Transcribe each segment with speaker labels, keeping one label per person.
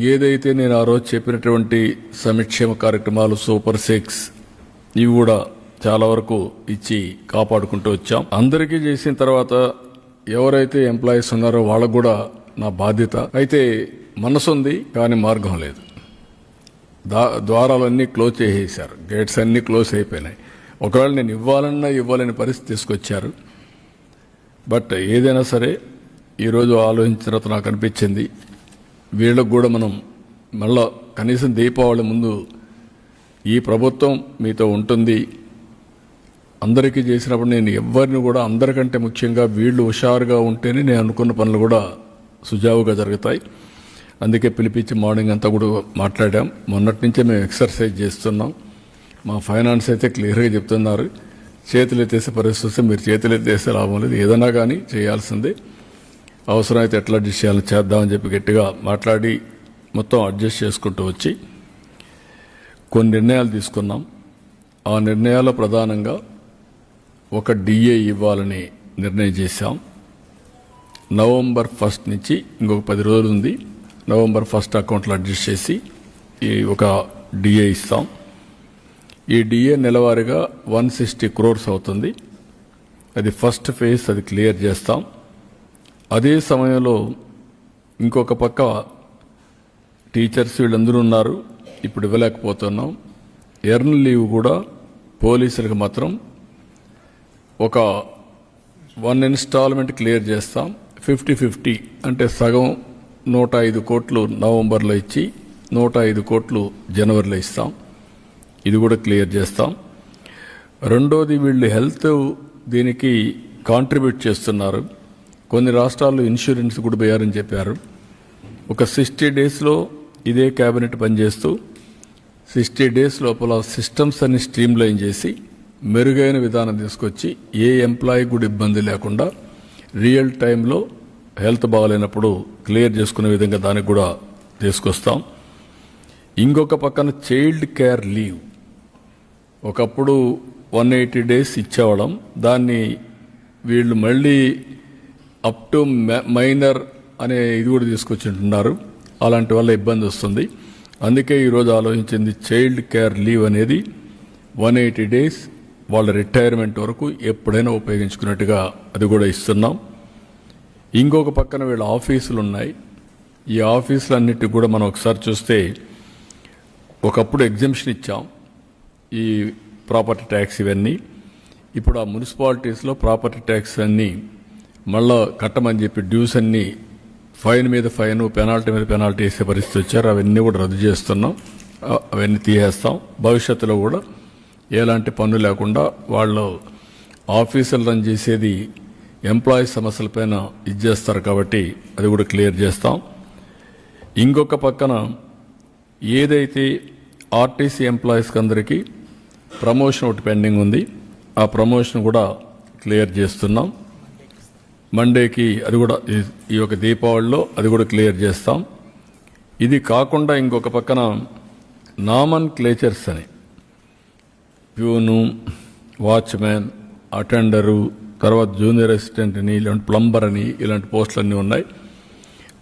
Speaker 1: ఏదైతే నేను ఆ రోజు చెప్పినటువంటి సంక్షేమ కార్యక్రమాలు సూపర్ సిక్స్ ఇవి కూడా చాలా వరకు ఇచ్చి కాపాడుకుంటూ వచ్చాం. అందరికీ చేసిన తర్వాత ఎవరైతే ఎంప్లాయీస్ ఉన్నారో వాళ్ళకు కూడా నా బాధ్యత. అయితే మనసుంది కానీ మార్గం లేదు. దా ద్వారాలన్నీ క్లోజ్ చేసేసారు గేట్స్ అన్నీ క్లోజ్ అయిపోయినాయి. ఒకవేళ నేను ఇవ్వాలన్నా ఇవ్వాలని పరిస్థితి తీసుకొచ్చారు. బట్ ఏదైనా సరే ఈరోజు ఆలోచించిన తర్వాత నాకు అనిపించింది. వీళ్ళకు కూడా మనం మళ్ళా కనీసం దీపావళి ముందు ఈ ప్రభుత్వం మీతో ఉంటుంది. అందరికీ చేసినప్పుడు నేను ఎవరిని కూడా అందరికంటే ముఖ్యంగా వీళ్ళు హుషారుగా ఉంటేనే నేను అనుకున్న పనులు కూడా సుజావుగా జరుగుతాయి. అందుకే పిలిపించి మార్నింగ్ అంతా కూడా మాట్లాడాం. మొన్నటి నుంచే మేము ఎక్సర్సైజ్ చేస్తున్నాం. మా ఫైనాన్స్ అయితే క్లియర్గా చెప్తున్నారు. చేతులు ఎత్తేసే పరిస్థితి మీరు చేతులు ఎత్తేస్తే లాభం లేదు. ఏదైనా కానీ చేయాల్సిందే. అవసరమైతే ఎట్లా అడ్జస్ట్ చేయాలో చేద్దామని చెప్పి గట్టిగా మాట్లాడి మొత్తం అడ్జస్ట్ చేసుకుంటూ వచ్చి కొన్ని నిర్ణయాలు తీసుకున్నాం. ఆ నిర్ణయాల్లో ప్రధానంగా ఒక డిఏ ఇవ్వాలని నిర్ణయం చేశాం. నవంబర్ ఫస్ట్ నుంచి ఇంకొక పది రోజులు ఉంది. నవంబర్ ఫస్ట్ అకౌంట్లో అడ్జస్ట్ చేసి ఈ ఒక డిఏ ఇస్తాం. ఈ డిఏ నెలవారీగా వన్ సిక్స్టీ క్రోర్స్ అవుతుంది. అది ఫస్ట్ ఫేజ్ అది క్లియర్ చేస్తాం. అదే సమయంలో ఇంకొక పక్క టీచర్స్ వీళ్ళందరూ ఉన్నారు. ఇప్పుడు ఇవ్వలేకపోతున్నాం. ఎర్న్ లీవ్ కూడా పోలీసులకు మాత్రం ఒక వన్ ఇన్స్టాల్మెంట్ క్లియర్ చేస్తాం. ఫిఫ్టీ ఫిఫ్టీ అంటే సగం నూట ఐదు కోట్లు నవంబర్లో ఇచ్చి నూట ఐదు కోట్లు జనవరిలో ఇస్తాం. ఇది కూడా క్లియర్ చేస్తాం. రెండోది వీళ్ళు హెల్త్ దీనికి కాంట్రిబ్యూట్ చేస్తున్నారు. కొన్ని రాష్ట్రాల్లో ఇన్సూరెన్స్ కూడా పోయారని చెప్పారు. ఒక సిక్స్టీ డేస్లో ఇదే క్యాబినెట్ పనిచేస్తూ సిక్స్టీ డేస్ లోపల సిస్టమ్స్ అన్ని స్ట్రీమ్ లైన్ చేసి మెరుగైన విధానం తీసుకొచ్చి ఏ ఎంప్లాయీ కూడా ఇబ్బంది లేకుండా రియల్ టైంలో హెల్త్ బాగాలేనప్పుడు క్లియర్ చేసుకునే విధంగా దానికి కూడా తీసుకొస్తాం. ఇంకొక పక్కన చైల్డ్ కేర్ లీవ్. ఒకప్పుడు వన్ ఎయిటీ డేస్ ఇచ్చేవాళ్ళం. దాన్ని వీళ్ళు మళ్ళీ అప్ టు మైనర్ అనే ఇది కూడా తీసుకొచ్చింటున్నారు. అలాంటి వల్ల ఇబ్బంది వస్తుంది. అందుకే ఈరోజు ఆలోచించింది చైల్డ్ కేర్ లీవ్ అనేది వన్ ఎయిటీ డేస్ వాళ్ళ రిటైర్మెంట్ వరకు ఎప్పుడైనా ఉపయోగించుకున్నట్టుగా అది కూడా ఇస్తున్నాం. ఇంకొక పక్కన వీళ్ళ ఆఫీసులు ఉన్నాయి. ఈ ఆఫీసులన్నిటికి కూడా మనం ఒకసారి చూస్తే ఒకప్పుడు ఎగ్జిబిషన్ ఇచ్చాం. ఈ ప్రాపర్టీ ట్యాక్స్ ఇవన్నీ. ఇప్పుడు ఆ మున్సిపాలిటీస్లో ప్రాపర్టీ ట్యాక్స్ అన్నీ మళ్ళా కట్టమని చెప్పి డ్యూస్ అన్నీ ఫైన్ మీద ఫైన్ పెనాల్టీ మీద పెనాల్టీ వేసే పరిస్థితి వచ్చారు. అవన్నీ కూడా రద్దు చేస్తున్నాం. అవన్నీ తీసేస్తాం. భవిష్యత్తులో కూడా ఎలాంటి పన్ను లేకుండా వాళ్ళు ఆఫీసులు రన్ చేసేది ఎంప్లాయీ సమస్యలపైన ఇది చేస్తారు కాబట్టి అది కూడా క్లియర్ చేస్తాం. ఇంకొక పక్కన ఏదైతే ఆర్టీసీ ఎంప్లాయీస్కి అందరికీ ప్రమోషన్ ఒకటి పెండింగ్ ఉంది. ఆ ప్రమోషన్ కూడా క్లియర్ చేస్తున్నాం. మండేకి అది కూడా ఈ- ఈ యొక్క దీపావళిలో అది కూడా క్లియర్ చేస్తాం. ఇది కాకుండా ఇంకొక పక్కన నామన్ క్లేచర్స్ అని. ప్యూను వాచ్మ్యాన్ అటెండరు తర్వాత జూనియర్ అసిస్టెంట్ అని ఇలాంటి ప్లంబర్ అని ఇలాంటి పోస్టులు అన్నీ ఉన్నాయి.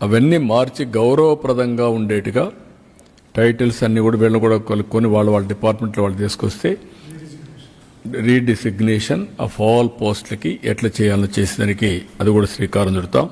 Speaker 1: అవన్నీ మార్చి గౌరవప్రదంగా ఉండేట్టుగా టైటిల్స్ అన్నీ కూడా వీళ్ళు కూడా కొనుక్కొని వాళ్ళ వాళ్ళ డిపార్ట్మెంట్లో వాళ్ళు తీసుకొస్తే రీడిసిగ్నేషన్ ఆఫ్ ఆల్ పోస్టులకి ఎట్లా చేయాలో చేసేదానికి అది కూడా శ్రీకారం చుడతాం.